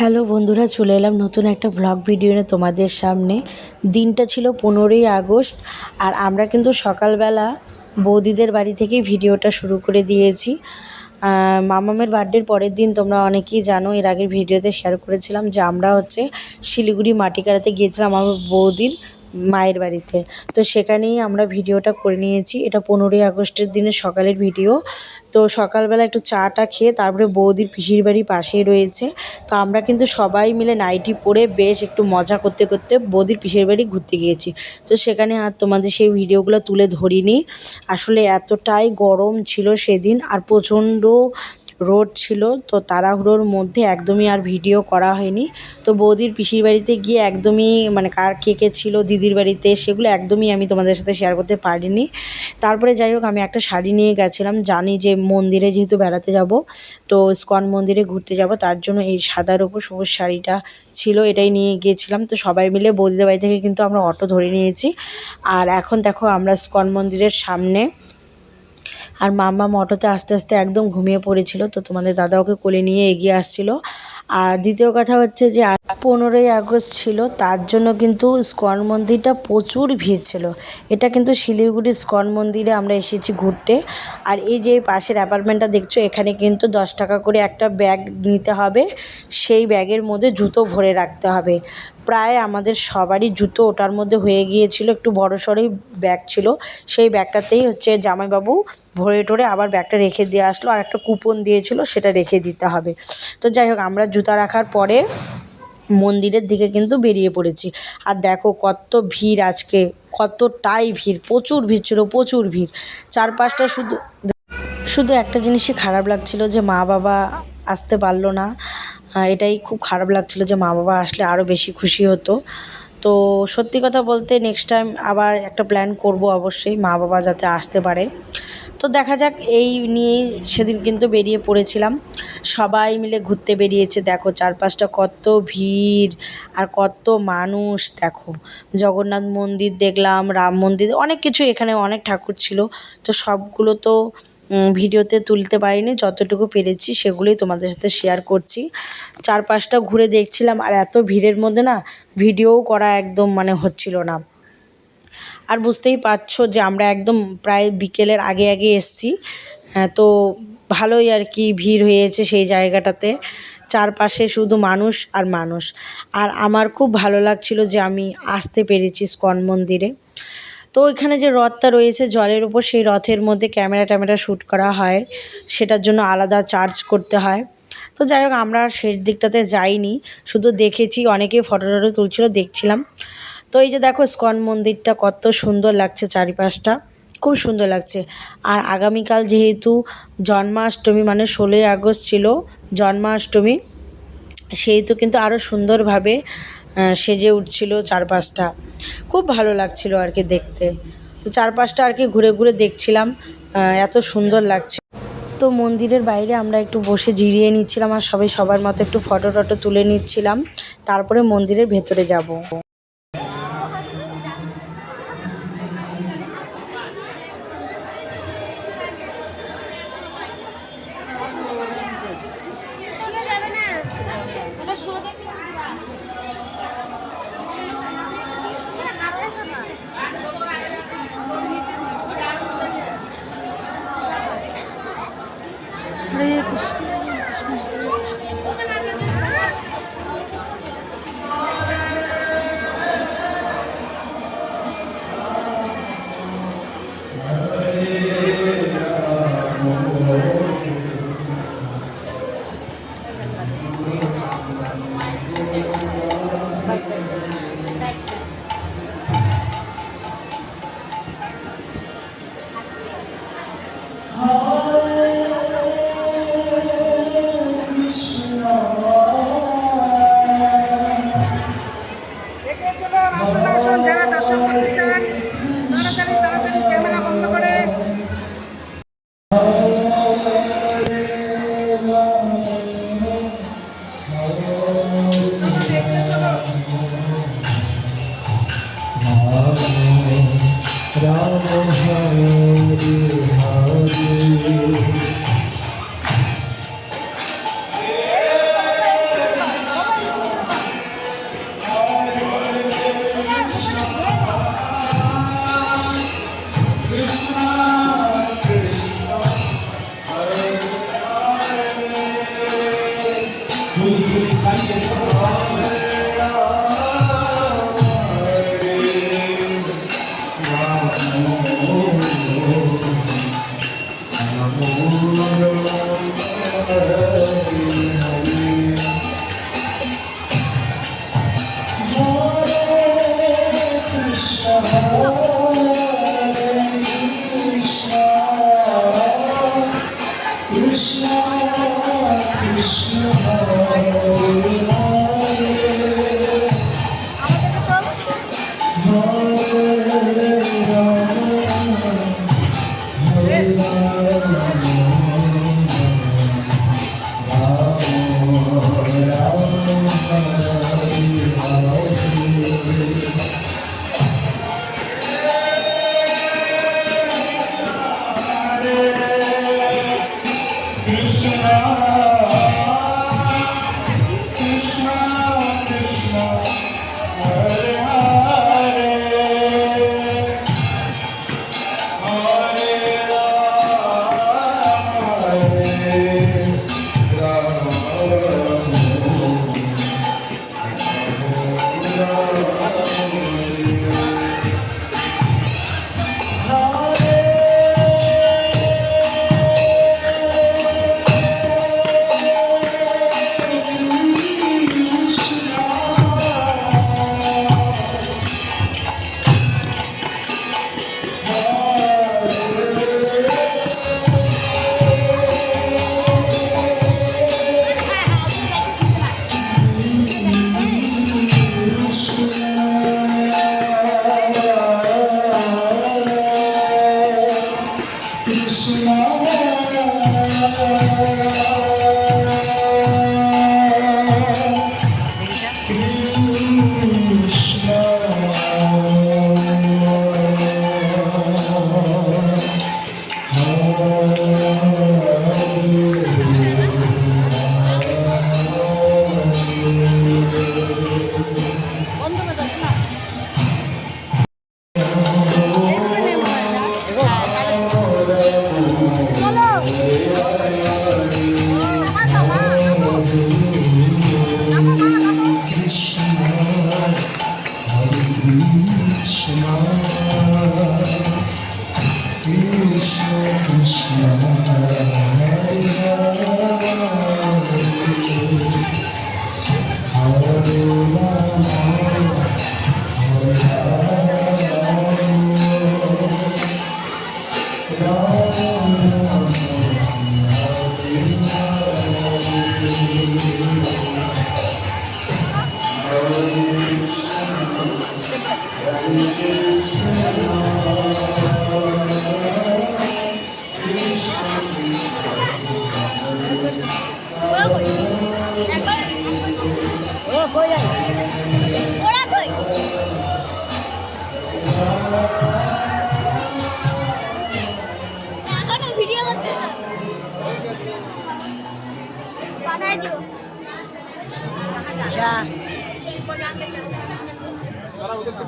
Hello বন্ধুরা, চলে এলাম নতুন একটা ব্লগ ভিডিও নিয়ে তোমাদের সামনে। দিনটা ছিল পনেরোই আগস্ট, আর আমরা কিন্তু সকালবেলা বৌদিদের বাড়ি থেকেই ভিডিওটা শুরু করে দিয়েছি। মামামের বার্থডের পরের দিন তোমরা অনেকেই জানো, এর আগের ভিডিওতে শেয়ার করেছিলাম যে আমরা হচ্ছে শিলিগুড়ি মাটিকাড়াতে গিয়েছিলাম আমার বৌদির মায়ের বাড়িতে। তো সেখানেই আমরা ভিডিওটা করে নিয়েছি। এটা পনেরোই আগস্টের দিনের সকালের ভিডিও। তো সকালবেলা একটু চাটা খেয়ে তারপরে বৌদির পিসির বাড়ি পাশেই রয়েছে। তো আমরা কিন্তু সবাই মিলে নাইটি পরে বেশ একটু মজা করতে করতে বৌদির পিসির বাড়ি ঘুরতে গিয়েছি। তো সেখানে আর তোমাদের সেই ভিডিওগুলো তুলে ধরিনি। আসলে এতটাই গরম ছিল সেদিন আর প্রচণ্ড রোদ ছিল, তো তাড়াহুড়োর মধ্যে একদমই আর ভিডিও করা হয়নি। তো বৌদির পিসির বাড়িতে গিয়ে একদমই মানে কার কে কে ছিল দিদির বাড়িতে সেগুলো একদমই আমি তোমাদের সাথে শেয়ার করতে পারিনি। তারপরে যাই হোক, আমি একটা শাড়ি নিয়ে গেছিলাম, জানি যে মন্দিরে যেহেতু বেড়াতে যাব, তো স্কন মন্দিরে ঘুরতে যাব, তার জন্য এই সাদার উপর সবুজ শাড়িটা ছিল, এটাই নিয়ে গিয়েছিলাম। তো সবাই মিলে বৌদিদের বাড়ি থেকে কিন্তু আমরা অটো ধরে নিয়েছি। আর এখন দেখো, আমরা স্কন মন্দিরের সামনে আর মাম্মা অটোতে আস্তে আস্তে একদম ঘুমিয়ে পড়েছিল, তো তোমাদের দাদা ওকে কোলে নিয়ে এগিয়ে আসছিল। আর দ্বিতীয় কথা হচ্ছে যে পনেরোই আগস্ট ছিল, তার জন্য কিন্তু স্কন মন্দিরটা প্রচুর ভিড় ছিল। এটা কিন্তু শিলিগুড়ির স্কন মন্দিরে আমরা এসেছি ঘুরতে। আর এই যে পাশের অ্যাপার্টমেন্টটা দেখছ, এখানে কিন্তু দশ টাকা করে একটা ব্যাগ নিতে হবে। সেই ব্যাগের মধ্যে জুতো ভরে রাখতে হবে। প্রায় আমাদের সবারই জুতো ওটার মধ্যে হয়ে গিয়েছিল, একটু বড় সড়োই ব্যাগ ছিল। সেই ব্যাগটাতেই হচ্ছে জামাইবাবু ভরে টরে আবার ব্যাগটা রেখে দিয়ে আসলো আর একটা কুপন দিয়েছিল, সেটা রেখে দিতে হবে। তো যাই হোক, আমরা জুতা রাখার পরে মন্দিরের দিকে কিন্তু বেরিয়ে পড়েছি। আর দেখো কত ভিড় আজকে, কতটাই ভিড়, প্রচুর ভিড় ছিল, প্রচুর ভিড়। চারপাশটা শুধু শুধু একটা জিনিসই খারাপ লাগছিল যে মা বাবা আসতে পারল না। এটাই খুব খারাপ লাগছিল যে মা বাবা আসলে আরও বেশি খুশি হতো। তো সত্যি কথা বলতে নেক্সট টাইম আবার একটা প্ল্যান করব অবশ্যই মা বাবা যাতে আসতে পারে। তো দেখা যাক, এই নিয়েই সেদিন কিন্তু বেরিয়ে পড়েছিলাম। সবাই মিলে ঘুরতে বেরিয়েছে, দেখো চারপাশটা কত ভিড় আর কত মানুষ, দেখো জগন্নাথ মন্দির দেখলাম, রাম মন্দির, অনেক কিছু এখানে অনেক ঠাকুর ছিল। তো সবগুলো তো ভিডিওতে তুলতে পারিনি, যতটুকু পেরেছি সেগুলোই তোমাদের সাথে শেয়ার করছি। চারপাশটা ঘুরে দেখছিলাম, আর এত ভিড়ের মধ্যে না ভিডিও করা একদম মানে হচ্ছিল না। আর বুঝতেই পারছ যে আমরা একদম প্রায় বিকেলের আগে আগে এসছি তো ভালোই আর কি ভিড় হয়েছে সেই জায়গাটাতে। চারপাশে শুধু মানুষ আর মানুষ। আর আমার খুব ভালো লাগছিল যে আমি আসতে পেরেছি স্কন মন্দিরে। তো ওইখানে যে রথটা রয়েছে, জলের উপর সেই রথের মধ্যে ক্যামেরা ট্যামেরা শ্যুট করা হয়। সেটার জন্য আলাদা চার্জ করতে হয়। তো যাই হোক, আমরা শেষ দিকটাতে যাইনি। শুধু দেখেছি, অনেকে ফটো টটো তুলছিল, দেখছিলাম। তো এই যে দেখো, স্কন মন্দিরটা কত সুন্দর লাগছে চারিপাশটা। খুব সুন্দর লাগছে। আর আগামীকাল যেহেতু জন্মাষ্টমী মানে ষোলোই আগস্ট ছিল, জন্মাষ্টমী, সেহেতু কিন্তু আরও সুন্দরভাবে সেজে উঠছিল চারপাশটা। খুব ভালো লাগছিল আর কি দেখতে। তো চারপাশটা আর কি ঘুরে ঘুরে দেখছিলাম এত সুন্দর লাগছে। তো মন্দিরের বাইরে আমরা একটু বসে জিরিয়ে নিচ্ছিলাম আর সবাই সবার মতো একটু ফটো টটো তুলে নিচ্ছিলাম। তারপরে মন্দিরের ভেতরে যাব। এগিয়ে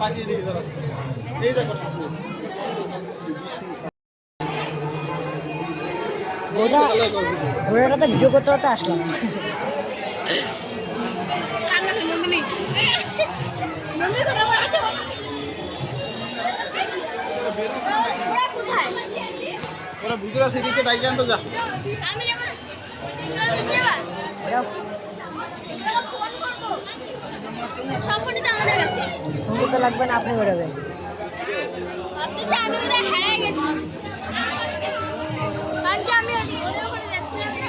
বাজিয়ে দিবি এই দেখো। ভিডিও করতে করতে আসলাম ওরা ভিতরে সেদিকে ডাইকে আনতো যা। আমি যাব তো আমাদের কাছে। লাগবে না আপনি বেরোবেন। ভাবতেছি আমি ওদের হারিয়ে গেছি। কারণ কি আমি ওদের ওখানে যাচ্ছিলাম না?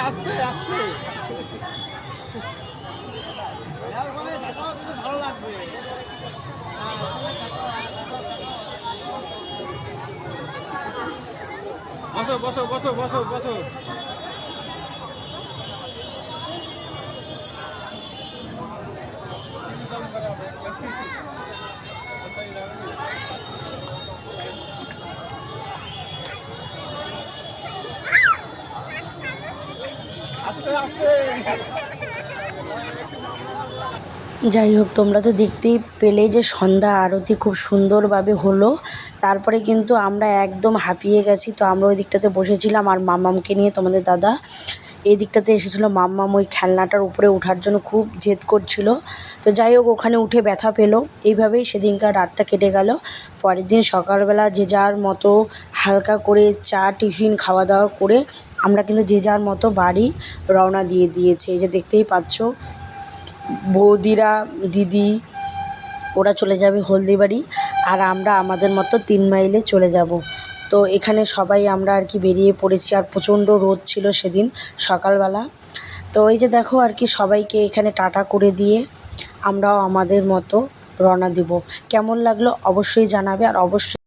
আস্তে আস্তে। ভালো লাগবে। বসো বসো বসো বসো বসো। যাই হোক তোমরা তো দেখতেই পেলে যে সন্ধ্যা আরতি খুব সুন্দরভাবে হলো। তারপরে কিন্তু আমরা একদম হাঁপিয়ে গেছি। তো আমরা ওই দিকটাতে বসেছিলাম আর মাম্মামকে নিয়ে, তোমাদের দাদা। এই দিকটাতে এসেছিল মাম্মাম ওই খেলনাটার উপরে ওঠার জন্য খুব জেদ করছিল। তো যাই হোক ওখানে উঠে ব্যথা পেল। এইভাবেই সেদিনকার রাতটা কেটে গেল। পরের দিন সকালবেলা যে যার মতো হালকা করে চা, টিফিন খাওয়া দাওয়া করে আমরা কিন্তু যে যার মতো বাড়ি রওনা দিয়ে দিয়েছি। এই যে দেখতেই পাচ্ছ, বৌদিরা, দিদি, ওরা চলে যাবে হলদিবাড়ি আর আমরা আমাদের মতো তিন মাইলে চলে যাব। তো এখানে সবাই আমরা আর কি বেরিয়ে পড়েছি আর প্রচণ্ড রোদ ছিল সেদিন সকালবেলা। তো এই যে দেখো আর কি সবাইকে এখানে টাটা করে দিয়ে আমরাও আমাদের মতো রওনা দিব। কেমন লাগল অবশ্যই জানাবে আর অবশ্যই